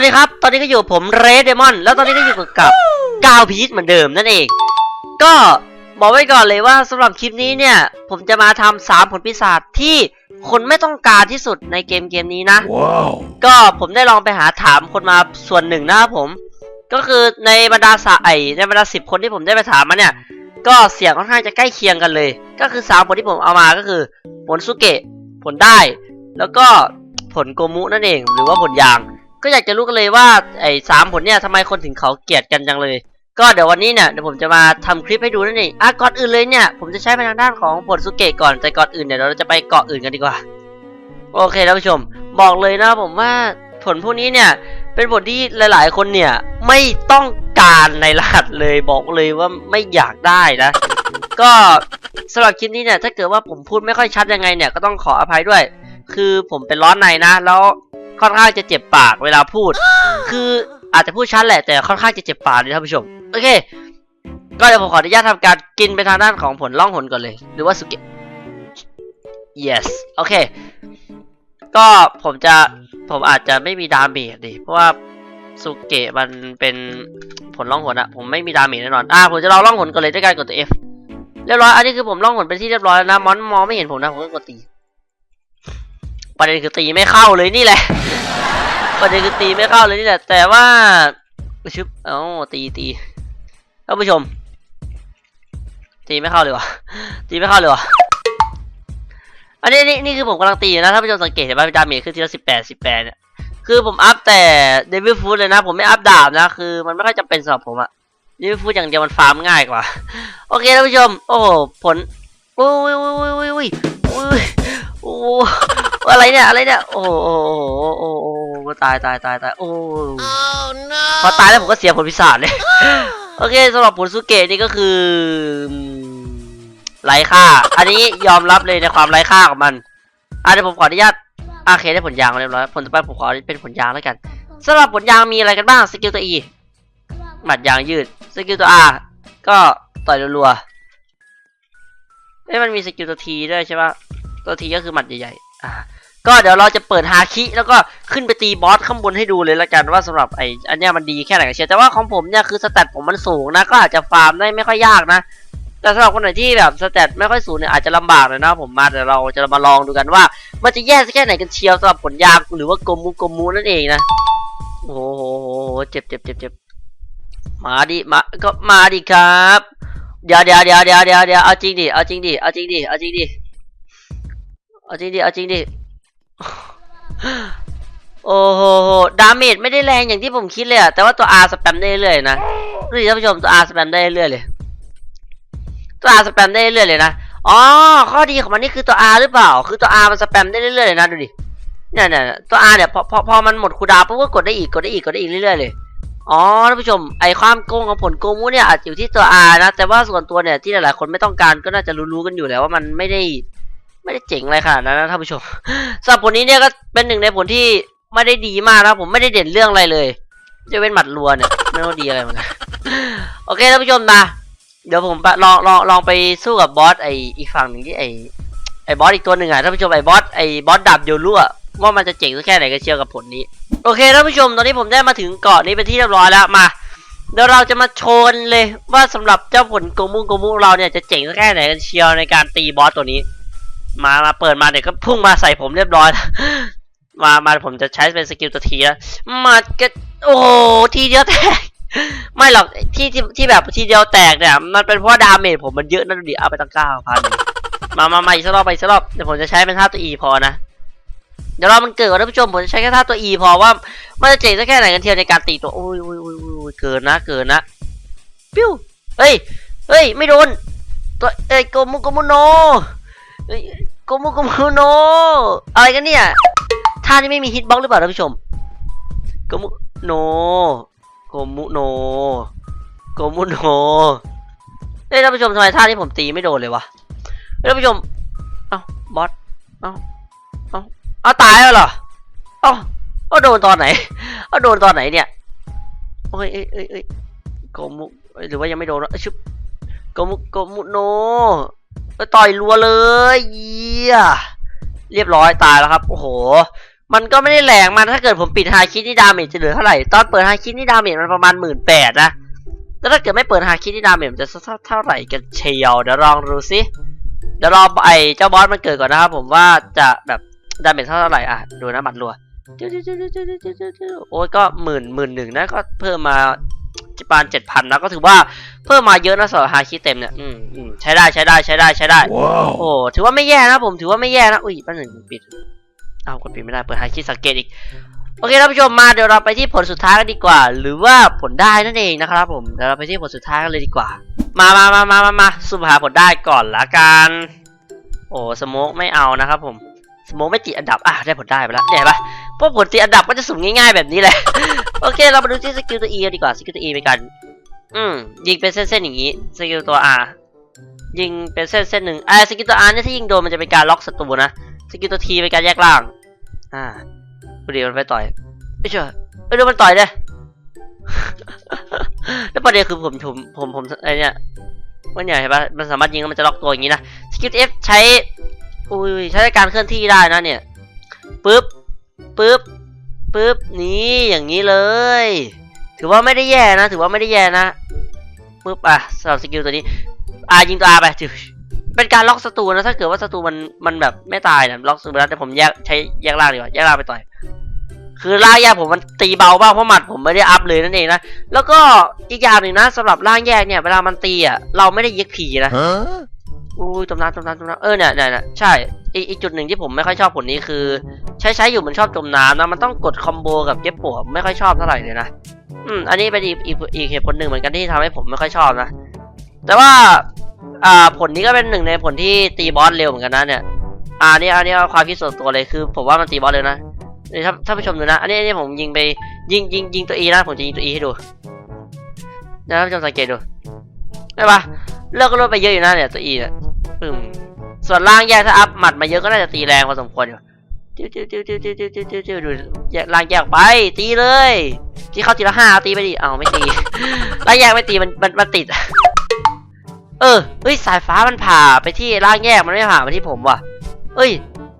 สวัสดีครับ ตอนนี้ก็อยู่กับผมเรดเดมอน แล้วตอนนี้ก็อยู่กับกาวพีชเหมือนเดิมนั่นเอง ก็บอกไว้ก่อนเลยว่าสำหรับคลิปนี้เนี่ย ผมจะมาทำสามผลปีศาจที่คนไม่ต้องการที่สุดในเกมเกมนี้นะ Wow. ก็ผมได้ลองไปหาถามคนมาส่วนหนึ่งนะครับผม ก็คือในบรรดาสาไอในบรรดาสิบคนที่ผมได้ไปถามมาเนี่ย ก็เสียงค่อนข้างจะใกล้เคียงกันเลย ก็คือสามผลที่ผมเอามาก็คือ ผลสุเกะผลได้ แล้วก็ผลโกมุนั่นเอง หรือว่าผลยาง ก็อยากจะรู้กันเลยว่าไอ้สามผลเนี่ยทำไมคนถึงเขาเกลียดกันจังเลย ก็เดี๋ยววันนี้เนี่ยเดี๋ยวผมจะมาทำคลิปให้ดูนั่นเองอะก่อนอื่นเลยเนี่ยผมจะใช้ไปทางด้านของผลสุเกะก่อนแต่ก่อนอื่นเนี่ยเราจะไปเกาะอื่นกันดีกว่า โอเคท่านผู้ชม บอกเลยนะผมว่าผลพวกนี้เนี่ยเป็นผลที่หลาย ๆ คนเนี่ยไม่ต้องการในรหัสเลยบอกเลยว่าไม่อยากได้นะ ก็สำหรับคลิปนี้เนี่ยถ้าเกิดว่าผมพูดไม่ค่อยชัดยังไงเนี่ยก็ต้องขออภัยด้วย คือผมเป็นร้อนในนะแล้ว ค่อนข้างจะเจ็บปากเวลาพูด คืออาจจะพูดชัดแหละแต่ค่อนข้างจะเจ็บปากเลยท่านผู้ชม โอเค ก็เดี๋ยวผมขออนุญาตทำการกินไปทางด้านของผลล่องหนก่อนเลย หรือว่าสุเกะ yes โอเค ก็ผมจะผมอาจจะไม่มีดาเมจดิเพราะว่าสุเกะมันเป็นผลล่องหนอะผมไม่มีดาเมจแน่นอนอ่าผมจะลองล่องหนก่อนเลยด้วยการกดตัว F เรียบร้อยอันนี้คือผมล่องหนเป็นที่เรียบร้อยแล้วนะมอนมองไม่เห็นผมนะผมก็กดตี ประเด็นคือตีไม่เข้าเลยนี่แหละ ประเด็นคือตีไม่เข้าเลยนี่แหละ แต่ว่าชึบเอ้าตีตีท่านผู้ชม ตีไม่เข้าเลยวะตีไม่เข้าเลยวะอันนี้นี่นี่คือผมกำลังตีนะถ้านผู้ชมสังเกตเห็นไหมดาเมจขึ้นทีละสิบแปดสิบแปดเนี่ยคือผมอัพแต่เดวิลฟูดเลยนะ ผมไม่อัพดาบนะ คือมันไม่ค่อยจำเป็นสำหรับผมอะเดวิลฟูดอย่างเดียวมันฟาร์มง่ายกว่า โอเคท่านผู้ชม โอ้ผลอุ้ยอุ้ยอุ้ยอุ้ยอุ้ยอุ้ยโอ้โห อะไรเนี่ยอะไรเนี่ยโอ้โหโอ้โหโอ้โหโอ้โหตายตายตายตายโอ้โห Oh no. พอตายแล้วผมก็เสียผลพิศาจเลยโอเคสำหรับผลสุเกะนี่ก็คืออืมไร้ค่า อันนี้ยอมรับเลยในความไร้ค่าของมันอะเดี๋ยวผมขออนุญาตอาเคได้ผลยางมาเรียบร้อยผลต่อไปผมขอเป็นผลยางแล้วกันสำหรับผลยางมีอะไรกันบ้างสกิลตัว E หมัดยางยืดสกิลตัว R ก็ต่อยรัวๆเอ้ยมันมีสกิลตัว T ด้วยใช่ปะตัว T ก็คือหมัดใหญ่ๆ อ่าก็เดี๋ยวเราจะเปิดฮาคิแล้วก็ขึ้นไปตีบอสข้างบนให้ดูเลยละกันว่าสำหรับไออันเนี้ยมันดีแค่ไหนกันเชียวแต่ว่าของผมเนี่ยคือสแตทผมมันสูงนะก็อาจจะฟาร์มได้ไม่ค่อยยากนะ แต่สำหรับคนไหนที่แบบสแตทไม่ค่อยสูงเนี่ยอาจจะลำบากหน่อยนะผมมาเดี๋ยวเราจะมาลองดูกันว่า มันจะแย่สักแค่ไหนกันเชียวสำหรับผลยางหรือว่าโกมูโกมูนั่นเองนะโอ้โหโหโหโหเจ็บเจ็บเจ็บเจ็บมาดิมาก็มาดิครับเดี๋ยวเดี๋ยวเดี๋ยวเดี๋ยวเดี๋ยวเดี๋ยวเอาจริงดิเอาจริงดิเอาจริงดิเอาจริงดิ เอาจริงดิ เอาจริงดิ โอ้โห ดาเมจไม่ได้แรงอย่างที่ผมคิดเลยอะแต่ว่าตัว R สแปมได้เรื่อยนะดูดิท่านผู้ชมตัว R สแปมได้เรื่อยเลย ตัว R สแปมได้เรื่อยเลยนะ อ๋อ ข้อดีของมันนี่คือตัว R หรือเปล่า คือตัว R มันสแปมได้เรื่อยเลยนะดูดิ เนี่ยเนี่ยตัว R เนี่ยพอพอพอมันหมดคูดาวปุ๊บก็กดได้อีก กดได้อีก กดได้อีกเรื่อยๆเลยอ๋อท่านผู้ชมไอความโกงของผลโกงมูเนี่ยอาจจะอยู่ที่ตัว R นะ แต่ว่าส่วนตัวเนี่ยที่หลายๆคนไม่ต้องการก็น่าจะรู้ๆกันอยู่แล้วว่ามันไม่ได้ ไม่ได้เจ๋งอะไรขนาดนั้นนะท่านผู้ชมสำหรับผลนี้เนี่ยก็เป็นหนึ่งในผลที่ไม่ได้ดีมากนะผมไม่ได้เด่นเรื่องอะไรเลย จะเป็นหมัดรัวเนี่ยไม่ต้องดีอะไรเหมือนกันโอเคท่านผู้ชมมา เดี๋ยวผมลองลองลองไปสู้กับบอสไออีกฝั่งหนึ่งที่ไอไอบอสอีกตัวหนึ่งอะท่านผู้ชมไอบอสไอบอสดับเดียวรั่วว่ามันจะเจ๋งสักแค่ไหนกันเชียวกับผลนี้ โอเคท่านผู้ชมตอนนี้ผมได้มาถึงเกาะนี้เป็นที่เรียบร้อยแล้วมาเดี๋ยวเราจะมาโชว์กันเลยว่าสำหรับเจ้าผลโกมุโกมุเราเนี่ยจะเจ๋งสักแค่ไหนกันเชียวในการตีบอสตัวนี้ มามาเปิดมาเดี๋ยก็พุ่งมาใส่ผมเรียบร้อย มามาผมจะใช้เป็นสกิลตัวทีแล้วมาก็โอ้ทีเดียวแตกไม่หรอกที่ที่ที่แบบทีเดียวแตกเนี่ยมันเป็นเพราะดาเมจผมมันเยอะนะดูดิเอาไปตั้งเก้าพันมามามาอีกสักรอบไปอีกสักรอบเดี๋ยวผมจะใช้เป็นท่าตัว E พอนะเดี๋ยวรอมันเกิดก่อนท่านผู้ชมผมจะใช้แค่ท่าตัว E พอว่ามันจะเจ๋งสักแค่ไหนกันเทียวในการตีตัวโอ้ยโอ้ยโอ้ยเกินนะเกินนะปิ้วเฮ้ยเฮ้ยไม่โดนตัวเอ้ยโกมุโกมุโน กมุโกมุโน อะไรกันเนี่ยท่านี้ไม่มีฮิตบ็อกหรือเปล่าท่านผู้ชมโกมุโนโกมุโนโกมุโนเอ้ยท่านผู้ชมทำไมท่านี้ผมตีไม่โดนเลยวะท่านผู้ชม เอ้าบอส เอ้า เอ้าเอาตายแล้วเหรอ เอ้าเอาโดนตอนไหน เอาโดนตอนไหนเนี่ยโอ้ยเอ้ยเอ้ยโกมุหรือว่ายังไม่โดนวะเอ้ยชุบโกมุโกมุโน ไปต่อยรัวเลยเยี่ยเรียบร้อยตายแล้วครับ โอ้โห มันก็ไม่ได้แรงมาถ้าเกิดผมปิดฮาคิดนี่ดาเมจจะเหลือเท่าไหร่ ตอนเปิดฮาคิดนี่ดาเมจมันประมาณหมื่นแปดนะแล้วถ้าเกิดไม่เปิดฮาคิดนี่ดาเมจมันจะเท่าเท่าไหร่กันเชียวเดี๋ยวลองดูสิเดี๋ยวรอไอ้เจ้าบอสมันเกิดก่อนนะครับผมว่าจะแบบดาเมจเท่าไหร่อะดูนะบัตรรัวโอ้ยก็หมื่นหมื่นหนึ่งนะก็เพิ่มมา ประมาณเจ็ดพันนะก็ถือว่าเพิ่มมาเยอะนะสำหรับฮาคิเต็มเนี่ยอืมอืมใช้ได้ใช้ได้ใช้ได้ใช้ได้ Wow. โอ้ถือว่าไม่แย่นะผมถือว่าไม่แย่นะอุ้ยแป๊บหนึงปิดเอากดปิดไม่ได้เปิดฮาคิสังเกตอีกโอเคท่านผู้ชมมาเดี๋ยวเราไปที่ผลสุดท้ายกันดีกว่า หรือว่าผลได้นั่นเองนะครับผมเดี๋ยวเราไปที่ผลสุดท้ายกันเลยดีกว่า มามามามามามาสุ่มหาผลได้ก่อนละกัน โอ้สโมกไม่เอานะครับผม สโมกไม่ติดอันดับ อะได้ผลได้ไปแล้วเนี่ยปะพวกผลติดอันดับก็จะสุ่มง่ายๆแบบนี้แหละ โอเค เรามาดูที่สกิลตัว E กันดีกว่า สกิลตัว E ไปกัน อืม ยิงเป็นเส้นๆอย่างนี้ สกิลตัว R ยิงเป็นเส้นเส้นหนึ่งอ่าสกิลตัว R เนี่ยถ้ายิงโดนมันจะเป็นการล็อกศัตรูนะ สกิลตัว T เป็นการแยกล่าง อ่าดูดิมันไปต่อยไม่เชื่อไปดูมันต่อยเลยแล้วประเด็นคือผมผมผมผมไอเนี่ยว่าเนี่ยเห็นปะมันสามารถยิงแล้วมันจะล็อกตัวอย่างนี้นะ สกิล F ใช้ อุ้ยใช้การเคลื่อนที่ได้นะเนี่ยปึ๊บปึ๊บปึ๊บนี่อย่างนี้เลย ถือว่าไม่ได้แย่นะ ถือว่าไม่ได้แย่นะปึ๊บอะสำหรับสกิลตัวนี้อะยิงตัวอาไปจิเป็นการล็อกศัตรูนะถ้าเกิดว่าศัตรูมันมันแบบไม่ตายนะล็อกศัตรูแล้วแต่ผมแยกใช้แยกล่างดีกว่าแยกล่างไปต่อยคือล่างแยกผมมันตีเบามากเพราะหมัดผมไม่ได้อัพเลยนั่นเองนะแล้วก็อีกอย่างหนึ่งนะสำหรับล่างแยกเนี่ยเวลามันตีอะเราไม่ได้เย็กผีนะ Huh? อุ้ยตำน้ำตำน้ำตำน้ำเออเนี่ยเนี่ยเนี่ยใช่อีกอีกจุดหนึ่งที่ผมไม่ค่อยชอบผลนี้คือ ใช้ใช้อยู่มันชอบจมน้ำนะมันต้องกดคอมโบกับเก็บปวดไม่ค่อยชอบเท่าไหร่เลยนะอืมอันนี้เป็นอีกอีกอีกเหตุผลหนึ่งเหมือนกันที่ทำให้ผมไม่ค่อยชอบนะ แต่ว่า อ่าผลนี้ก็เป็นหนึ่งในผลที่ตีบอสเร็วเหมือนกันนะเนี่ยอ่านี่อันนี้ความคิดส่วนตัวเลยคือ ผมว่ามันตีบอสเร็วนะนี่ถ้าถ้าผู้ชมดูนะ อันนี้อันนี้ผมยิงไปยิงยิงยิงตัวอีนะผมจะยิงตัวอีให้ดูนะท่านผู้ชมสังเกตดูได้ปะ เลือกก็ลดไปเยอะอยู่นะเนี่ยตัวอีเนี่ยปึ้มส่วนล่างแยกถ้าอัพหมัดมาเยอะก็น่าจะตีแรงพอสมควรอยู่จิ้วจิ้วจิ้วจิ้วจิ้วจิ้วจิ้วจิ้วจิ้วดูแยกล่างแยกไป ตีเลยที่เข้าทีละห้าตีไปดิเอาไม่ตีล่างแยกไม่ตีมันมันมันติด เออเฮ้ยสายฟ้ามันผ่าไปที่ล่างแยกมันไม่ผ่ามาที่ผมว่ะเอ้ย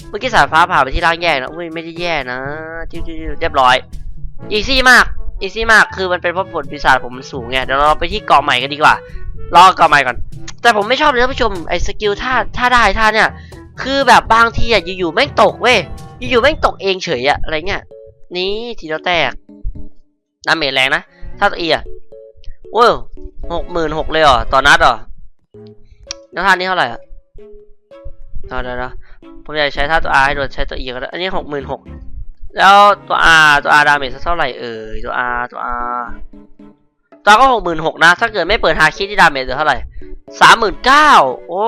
เมื่อกี้สายฟ้าผ่าไปที่ล่างแยกนะอุ้ยไม่ได้แย่นะจิ้วจิ้วจิ้วเรียบร้อยอีซี่มากอีซี่มากคือมันเป็นเพราะผลปีศาจผมมันสูงไงเดี๋ยวเราไปที่เกาะใหม่กันดีกว่า รอเกาะใหม่ก่อน แต่ผมไม่ชอบเลยท่านผู้ชมไอ้สกิลท่าท่าได้ท่าเนี่ย คือแบบบางทีอะอยู่ๆแม่งตกเว้ยอยู่ๆแม่งตกเองเฉยอะอะไรเงี้ยนี่ทีเดียวแตกดาเมจแรงนะถ้าตัวอีอะโอ้ยหกหมื่นหกเลยเหรอต่อนัดเหรอแล้วท่านี้เท่าไหร่อะเดี๋ยวเดี๋ยวผมอยากใช้ท่าตัว R ให้โดนใช้ตัว E ก็ได้ อันนี้หกหมื่นหก แล้วตัว R ตัว R ดาเมจเท่าไหร่เอ่ย ตัว R ตัว R ตัวก็หกหมื่นหกนะ ถ้าเกิดไม่เปิดฮาคิที่ดาเมจเหลือเท่าไหร่สามหมื่นเก้าโอ้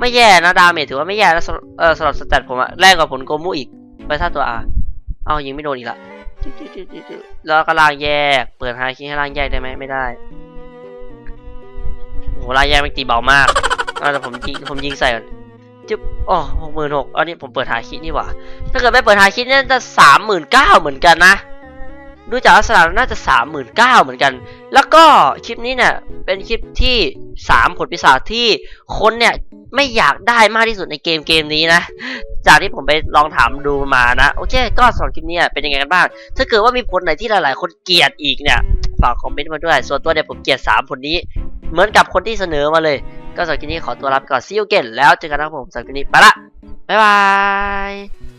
ไม่แย่นะดาเมจถือว่าไม่แย่นะสำหรับเออสำหรับสแตทผมอะแรงกว่าผลโกมูอีก ไปถ้าตัว R เอายิงไม่โดนอีกละแล้วก็ล่างแยก เปิดฮาคิให้ล่างแยกได้ไหมไม่ได้โอ้โหล่างแยกมันตีเบามากอะแต่ผมยิงผมยิงใส่ก่อนจิ๊บอ๋อหกหมื่นหกอันนี้ผมเปิดฮาคินี่หว่าถ้าเกิดไม่เปิดฮาคิดเนี่ยจะสามหมื่นเก้าเหมือนกันนะ ดูจากลักษณะน่าจะสามหมื่นเก้าเหมือนกัน แล้วก็คลิปนี้เนี่ยเป็นคลิปที่สามผลปีศาจที่คนเนี่ยไม่อยากได้มากที่สุดในเกมเกมนี้นะ จากที่ผมไปลองถามดูมานะ โอเค ก็สำหรับคลิปนี้เป็นยังไงกันบ้าง ถ้าเกิดว่ามีผลไหนที่หลาย ๆ คนเกลียดอีกเนี่ยฝากคอมเมนต์มาด้วย ส่วนตัวเนี่ยผมเกลียดสามผลนี้ เหมือนกับคนที่เสนอมาเลย ก็สำหรับคลิปนี้ขอตัวลาไปก่อนซีอูเกนแล้วเจอกันนะครับผมสำหรับคลิปนี้ไปละบ๊ายบาย